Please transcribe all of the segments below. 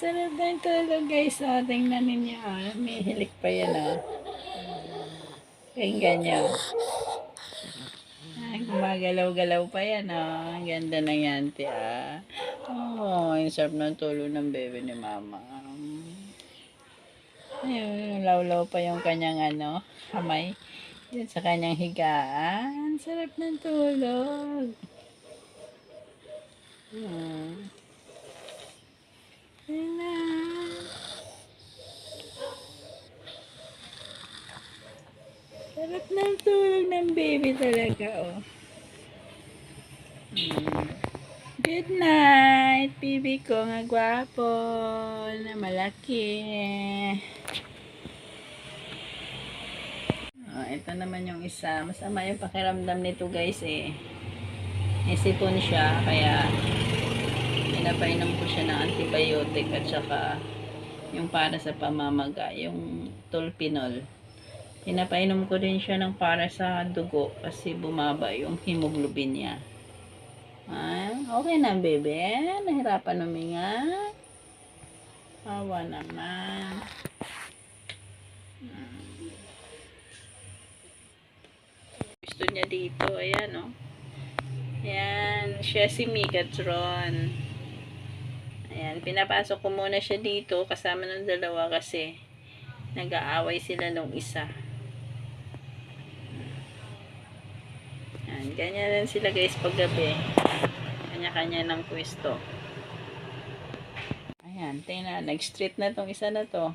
sarap na yung tulog guys. Oh, tingnan ninyo. Oh. May hilik pa yan oh. Pakinggan nyo. Ah, gumagalaw-galaw pa yan oh. Ang ganda na yan, tia. Oh, yung sarap ng tulog ng bebe ni mama. Ayun, lawlaw pa yung kanyang ano, kamay. Yan sa kanyang higaan. Sarap ng tulog. Hmm. Ayun na. Sarap ng tulog ng baby talaga, oh. Good night, baby ko nga gwapo na malaki. Oh, ito naman yung isa. Masama yung pakiramdam nito guys eh. Isipon siya kaya pinapainom ko siya ng antibiotic at saka yung para sa pamamaga, yung tolpinol. Pinapainom ko din siya ng para sa dugo kasi bumaba yung hemoglobin niya. Ah, okay na, bebe. Nahirapan huminga. Awa naman. Hmm. Gusto niya dito. Ayan, oh. Ayan. Siya si Megatron. Ayan. Pinapasok ko muna siya dito kasama ng dalawa kasi nag-aaway sila nung isa. Ayan, ganyan lang sila guys paggabi. Kanya-kanya ng pwesto. Ayan, tingnan. Nag-street na tong isa na to.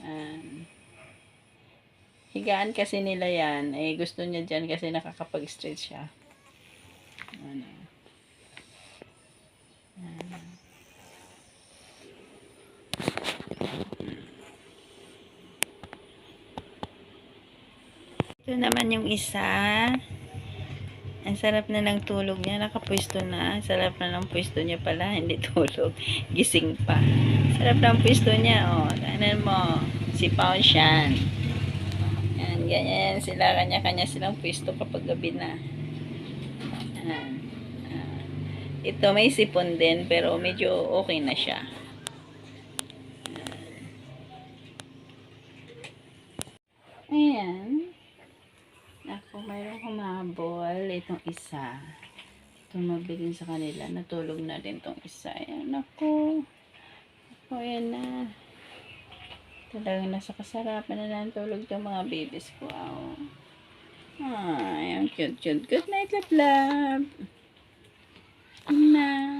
Ayan. Higaan kasi nila yan. Eh, gusto niya dyan kasi nakakapag-street siya. Ano. Ito naman yung isa. Ang sarap na ng tulog niya. Nakapwesto na. Sarap na ng pwesto niya pala. Hindi tulog. Gising pa. Sarap ng pwesto niya. O, oh, tanan mo. Si Pausyan. Yan, ganyan sila. Kanya-kanya silang pwesto kapag gabi na. Yan. Ah. Ito may sipon din pero medyo okay na siya. Ayan. Itong isa. Tumabilin sa kanila. Natulog na din tong isa. Ayan, ako. Ako, ayan na. Talagang nasa kasarapan na lang tulog yung mga babies ko. Oh. Ay, ang cute, cute. Good night, love, love. Night.